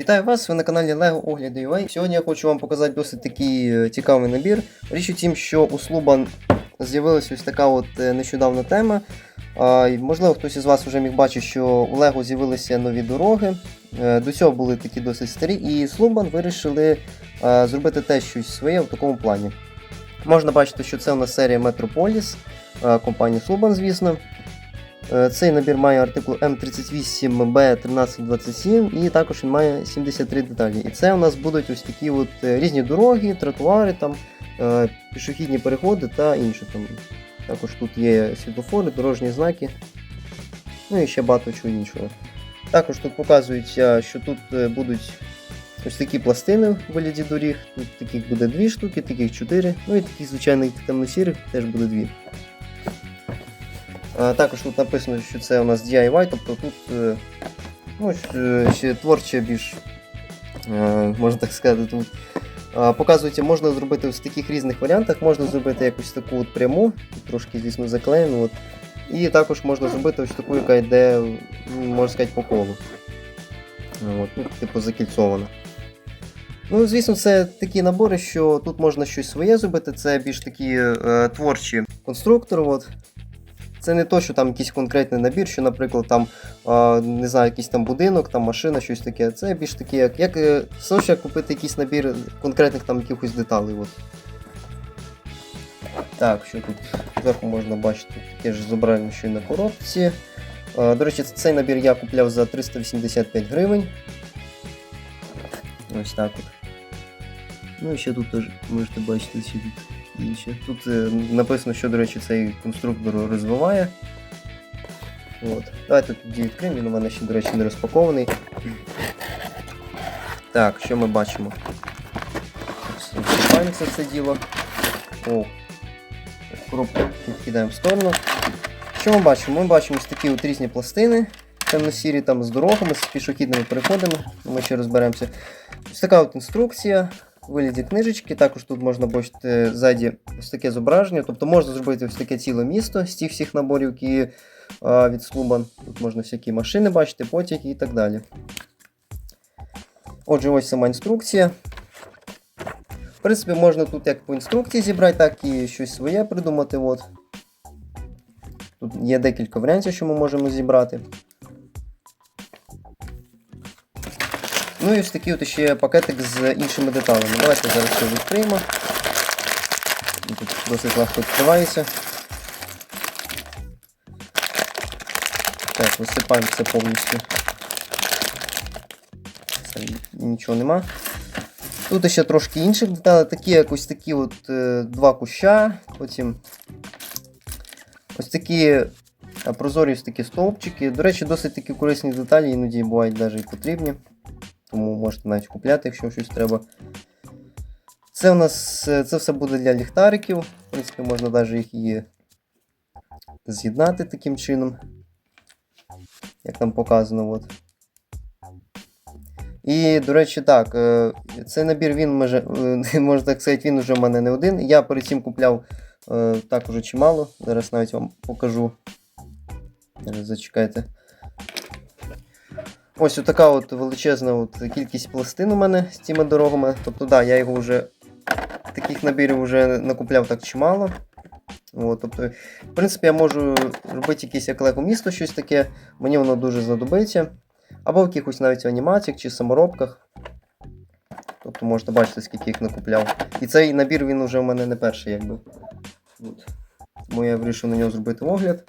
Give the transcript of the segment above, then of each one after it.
Вітаю вас, ви на каналі LEGO Огляди UA. Сьогодні я хочу вам показати досить такий е, цікавий набір. Річ у тім, що у Слубан з'явилася ось така от е, нещодавна тема. Можливо, хтось із вас вже міг бачити, що у LEGO з'явилися нові дороги. Е, До цього були такі досить старі, і Слубан вирішили зробити теж щось своє в такому плані. Можна бачити, що це у нас серія е, компанії Слубан, звісно. Е, Цей набір має артикул М38B1327 і також він має 73 деталі. І це у нас будуть ось такі от е, різні дороги, тротуари, там, е, пішохідні переходи та інше. Там. Також тут є світлофори, дорожні знаки, ну і ще багато чого іншого. Також тут показується, що тут будуть ось такі пластини в вигляді доріг. Тут таких буде дві штуки, таких чотири, ну і таких звичайних темно-сірих теж буде дві. Також тут написано, що це у нас DIY, тобто тут е, ну, ще творче більш, е, можна так сказати, тут показується, можна зробити в таких різних варіантах, можна зробити якусь таку от пряму, трошки, звісно, заклеєну. От. І також можна зробити ось таку, яка йде, можна сказати, по колу. От, ну, типу закільцована. Ну, звісно, це такі набори, що тут можна щось своє зробити, це більш такі е, творчі конструктори. От. Це не то, що там якийсь конкретний набір, що, наприклад, там, не знаю, якийсь там будинок, там машина, щось таке. Це більш таке, як, як все купити якийсь набір конкретних там якихось деталей. От. Так, що тут зверху можна бачити, таке ж зображення, що і на коробці. До речі, цей набір я купляв за 385 гривень. Ось так от. Ну і ще тут теж можете бачити тут інше. Тут е, написано, що, до речі, цей конструктор розвиває. От. Давайте тоді відкриємо, він у мене ще, до речі, не розпакований. Так, що ми бачимо? Висипаємо це діло. О, коробку відкидаємо в сторону. Що ми бачимо? Ми бачимо ось такі от різні пластини, темно-сірі там з дорогами, з пішохідними переходами. Ми ще розберемося. Ось така от інструкція вигляді книжечки. Також тут можна бачити ззаді ось таке зображення. Тобто можна зробити ось таке ціле місто з тих всіх наборів, які а, від Слубан. Тут можна всякі машини бачити, потяги і так далі. Отже, ось сама інструкція. В принципі, можна тут як по інструкції зібрати, так і щось своє придумати. От. Тут є декілька варіантів, що ми можемо зібрати. Ну і ось такий от ще пакетик з іншими деталями. Давайте зараз це відкриємо. Тут досить легко відкривається. Так, висипаємо це повністю. Це нічого нема. Тут ще трошки інших деталей, такі як ось такі от е, два куща, потім ось такі е, прозорі ось такі стовпчики. До речі, досить такі корисні деталі, іноді бувають навіть і потрібні. Тому можете навіть купляти, якщо щось треба. Це у нас е, це все буде для ліхтариків. В принципі, можна навіть їх і з'єднати таким чином. Як там показано. От. І, до речі, так, е, цей набір він може, е, можна так сказати, він вже в мене не один. Я перед цим купляв е, також чимало. Зараз навіть вам покажу. Зараз зачекайте. Ось така от величезна от кількість пластин у мене з цими дорогами. Тобто, да, я його вже таких набірів вже накупляв так чимало. От, тобто, в принципі, я можу робити якесь як лего місто, щось таке. Мені воно дуже знадобиться. Або в якихось навіть анімаціях чи саморобках. Тобто можете бачити, скільки їх накупляв. І цей набір він вже в мене не перший, якби. От. Тому я вирішив на нього зробити огляд.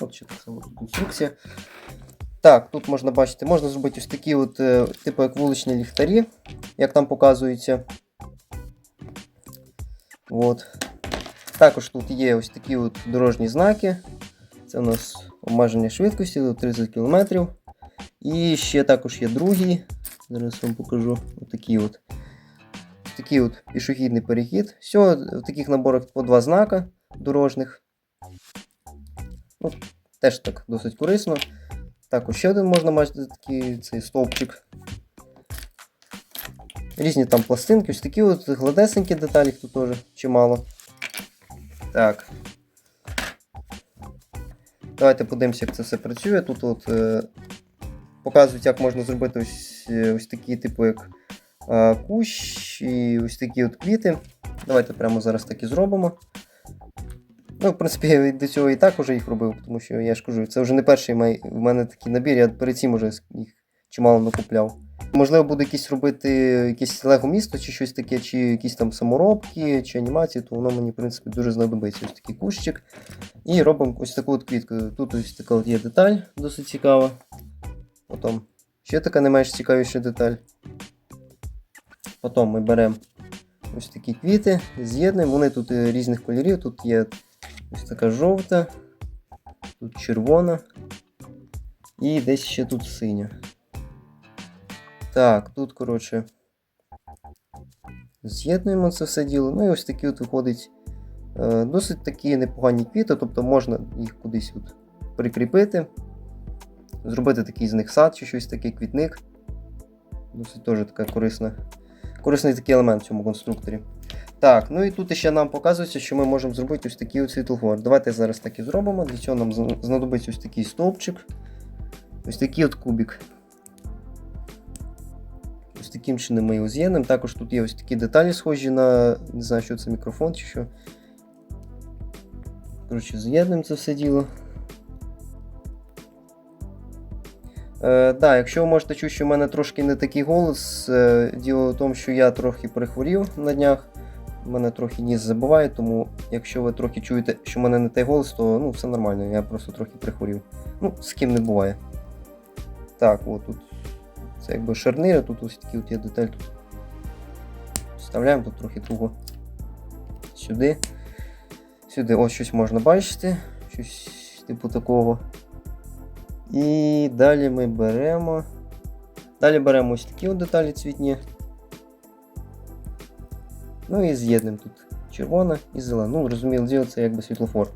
От ще так інструкція. Так, тут можна бачити, можна зробити ось такі от, е, типу як вуличні ліхтарі, як там показується. От. Також тут є ось такі от дорожні знаки. Це у нас обмеження швидкості до 30 км. І ще також є другий. Зараз вам покажу отакий от. Такий от пішохідний перехід. Все, в таких наборах по два знака дорожніх. Ну, теж так досить корисно. Також ще один можна бачити такий цей стовпчик. Різні там пластинки, ось такі от гладесенькі деталі тут теж чимало. Так. Давайте подивимося, як це все працює. Тут от е, показують, як можна зробити ось е, ось такі, типу, як е, кущ і ось такі от квіти. Давайте прямо зараз так і зробимо. Ну, в принципі, я до цього і так уже їх робив, тому що я ж кажу, це вже не перший май... в мене такий набір, я перед цим уже їх чимало накупляв. Можливо, буду якісь робити якесь лего місто чи щось таке, чи якісь там саморобки, чи анімації, то воно мені, в принципі, дуже знадобиться. Ось такий кущик. І робимо ось таку от квітку. Тут ось така от є деталь, досить цікава. Потім ще така не менш цікавіша деталь. Потім ми беремо ось такі квіти, з'єднуємо. Вони тут е, різних кольорів. Тут є ось така жовта, тут червона. І десь ще тут синя. Так, тут, коротше, з'єднуємо це все діло. Ну і ось такі от виходить е, досить такі непогані квіти, тобто можна їх кудись от прикріпити, зробити такий з них сад чи щось таке квітник. Досить теж така корисна, корисний такий елемент в цьому конструкторі. Так, ну і тут ще нам показується, що ми можемо зробити ось такий світлофор. Давайте зараз так і зробимо. Для цього нам знадобиться ось такий стовпчик, ось такий от кубик. Ось таким чином ми його з'єднемо. Також тут є ось такі деталі, схожі на. Не знаю, що це мікрофон чи що. Коротше, з'єднуємо це все діло. Е, да, якщо ви можете чути, що в мене трошки не такий голос, е, діло в тому, що я трохи перехворів на днях. У мене трохи ніс забуває, тому якщо ви трохи чуєте, що в мене не той голос, то ну, все нормально, я просто трохи прихворів. Ну, з ким не буває. Так, от тут це якби шарнири, тут ось такі от є деталь тут. Вставляємо тут трохи туго. Сюди. Сюди ось щось можна бачити. Щось типу такого. І далі ми беремо. Далі беремо ось такі от деталі цвітні. Ну і з'єднуємо тут червона і зелена. Ну, розуміло, діло, це якби світлофор.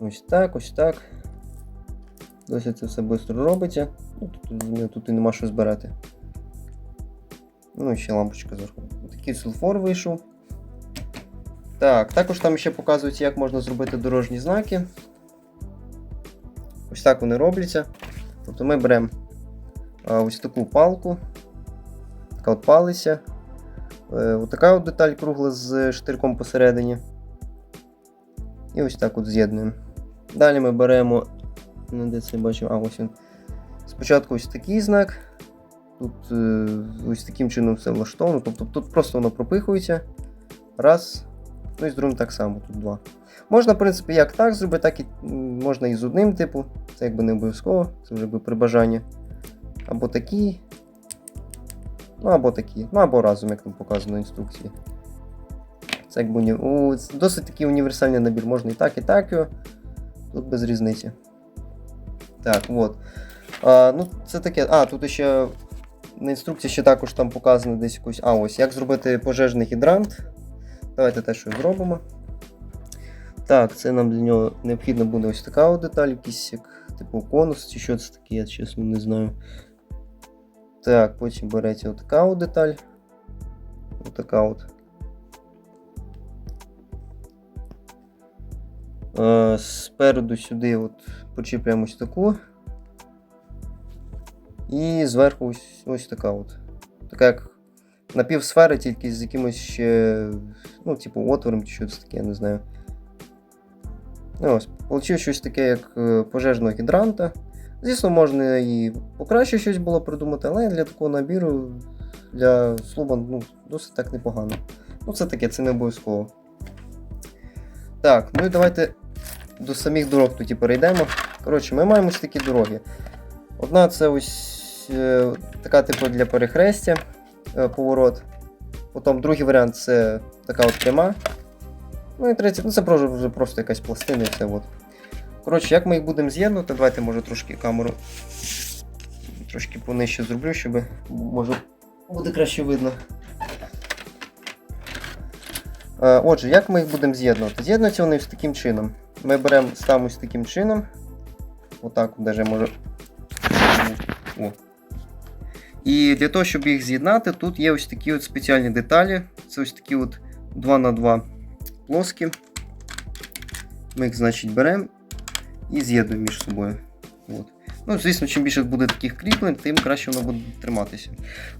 Ось так, ось так. Досить це все швидко робиться. Ну, тут, тут і нема що збирати. Ну і ще лампочка зверху. Такий світлофор вийшов. Так, також там ще показується, як можна зробити дорожні знаки. Ось так вони робляться. Тобто ми беремо ось таку палку, палиця. Е, ось така от деталь кругла з штирком посередині. І ось так от з'єднуємо. Далі ми беремо. Ну, де це бачив? А, ось він. Спочатку ось такий знак. Тут е, ось таким чином все влаштовано. Тобто тут просто воно пропихується. Раз. Ну і з другим так само, тут два. Можна, в принципі, як так зробити, так і можна і з одним типу. Це якби не обов'язково, це вже якби при бажанні. Або такі. Ну, або такі. Ну, або разом, як там показано в інструкції. Це якби у, досить такий універсальний набір. Можна і так, і так його. Тут без різниці. Так, от. А, ну, це таке. А, тут ще на інструкції ще також там показано десь якусь. А, ось, як зробити пожежний гідрант. Давайте те, що зробимо. Так, це нам для нього необхідно буде ось така деталь, якийсь як типу конус, чи що це таке, я чесно не знаю. Так, потім берете отака от деталь. Отака от. Е, Спереду сюди от почіпляємо ось таку. І зверху ось, ось така от. Така як напівсфера, тільки з якимось ще, ну, типу, отвором чи щось таке, я не знаю. Ну, ось, Получив щось таке, як е, пожежного гідранта. Звісно, можна і покраще щось було придумати, але для такого набіру для слуба ну, досить так непогано. Ну, це таке, це не обов'язково. Так, ну і давайте до самих дорог тоді перейдемо. Коротше, ми маємо ось такі дороги. Одна це ось е, така типу для перехрестя е, поворот. Потім другий варіант це така от пряма. Ну і третій, ну це просто, просто якась пластина і все. От. Коротше, як ми їх будемо з'єднувати, давайте може трошки камеру трошки понижче зроблю, щоб може буде краще видно. Е, Отже, як ми їх будемо з'єднувати? З'єднуються вони ось таким чином. Ми беремо ставимо ось таким чином. Отак, даже може. О. І для того, щоб їх з'єднати, тут є ось такі от спеціальні деталі. Це ось такі от 2х2 плоскі. Ми їх, значить, беремо і з'єднуємо між собою. От. Ну, звісно, чим більше буде таких кріплень, тим краще воно буде триматися.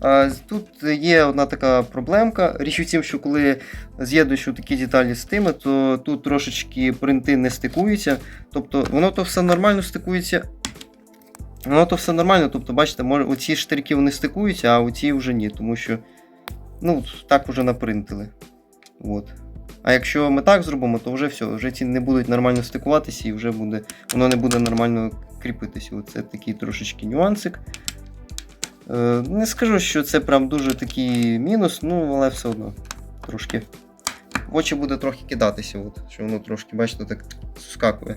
А, тут є одна така проблемка. Річ у тім, що коли з'єднуєш такі деталі з тими, то тут трошечки принти не стикуються. Тобто воно то все нормально стикується. Воно то все нормально, тобто, бачите, може, оці штирки вони стикуються, а оці вже ні, тому що ну, так вже напринтили. От. А якщо ми так зробимо, то вже все, вже ці не будуть нормально стикуватися і вже буде, воно не буде нормально кріпитися. Оце такий трошечки нюансик. Е, не скажу, що це прям дуже такий мінус, ну, але все одно трошки. В очі буде трохи кидатися, от, що воно трошки, бачите, так скакує.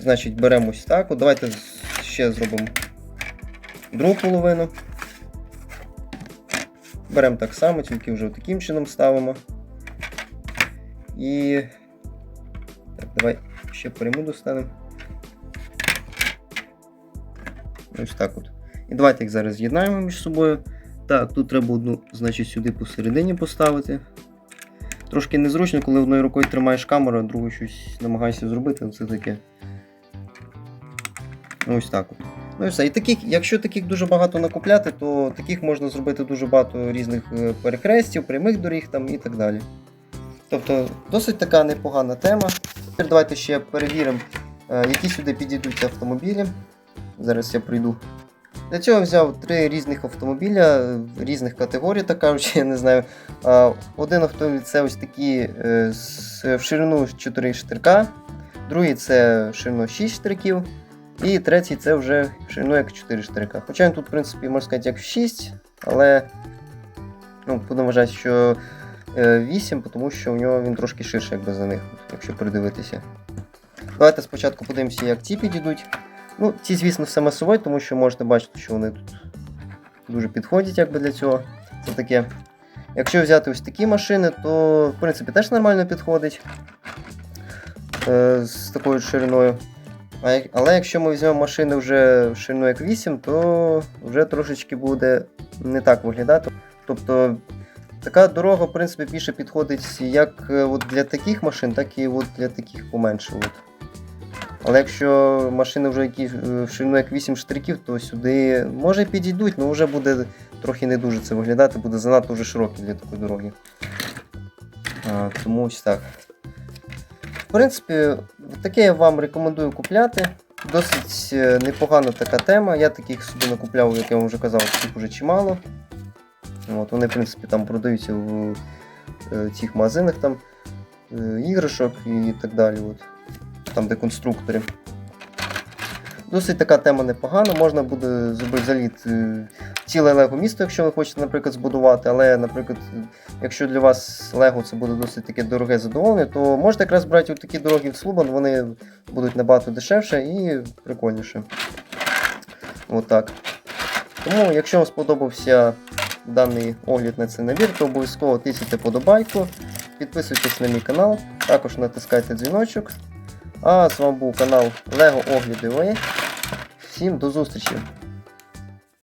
Значить, беремо ось так. От давайте ще зробимо другу половину. Беремо так само, тільки вже таким чином ставимо. І. Так, давай ще пряму достанемо. Ось так от. І давайте їх зараз з'єднаємо між собою. Так, тут треба одну, значить, сюди посередині поставити. Трошки незручно, коли одною рукою тримаєш камеру, а другою щось намагаєшся зробити, це таке. Ось так от. Ну і все. І таких, якщо таких дуже багато накупляти, то таких можна зробити дуже багато різних е, перехрестів, прямих доріг там і так далі. Тобто досить така непогана тема. Тепер давайте ще перевіримо, е, які сюди підійдуть автомобілі. Зараз я прийду. Для цього взяв три різних автомобіля е, різних категорій, так кажучи, я не знаю. Один автомобіль це ось такі е, в ширину 4 штирка, другий це в ширину 6 штирків, і третій це вже ширину як 4 штирка. Хоча він тут, в принципі, можна сказати, як 6, але ну, будемо вважати, що 8, тому що у нього він трошки ширший, якби за них, якщо придивитися. Давайте спочатку подивимося, як ці підійдуть. Ну, ці, звісно, все масові, тому що можете бачити, що вони тут дуже підходять якби для цього. Це таке. Якщо взяти ось такі машини, то в принципі теж нормально підходить е, з такою шириною. А, але якщо ми візьмемо машини вже шириною як 8, то вже трошечки буде не так виглядати. Тобто така дорога, в принципі, більше підходить як е, от для таких машин, так і от для таких поменше. От. Але якщо машини вже які е, в ширину як 8 штриків, то сюди може підійдуть, але вже буде трохи не дуже це виглядати, буде занадто вже широкий для такої дороги. А, тому ось так. В принципі, таке я вам рекомендую купляти. Досить е, непогана така тема. Я таких собі накупляв, як я вам вже казав, таких вже чимало. От, вони, в принципі, там продаються в е, цих магазинах там, е, іграшок і так далі. От там де конструктори. Досить така тема непогана. Можна буде заліт е, ціле Лего місто, якщо ви хочете, наприклад, збудувати. Але, наприклад, якщо для вас Лего це буде досить таке дороге задоволення, то можете якраз брати такі дороги в Слубан, вони будуть набагато дешевше і прикольніше. Отак. Тому, якщо вам сподобався даний огляд на цей набір, то обов'язково тисяйте подобайку, підписуйтесь на мій канал, також натискайте дзвіночок. А з вами був канал Lego Огляди Ви. Всім до зустрічі!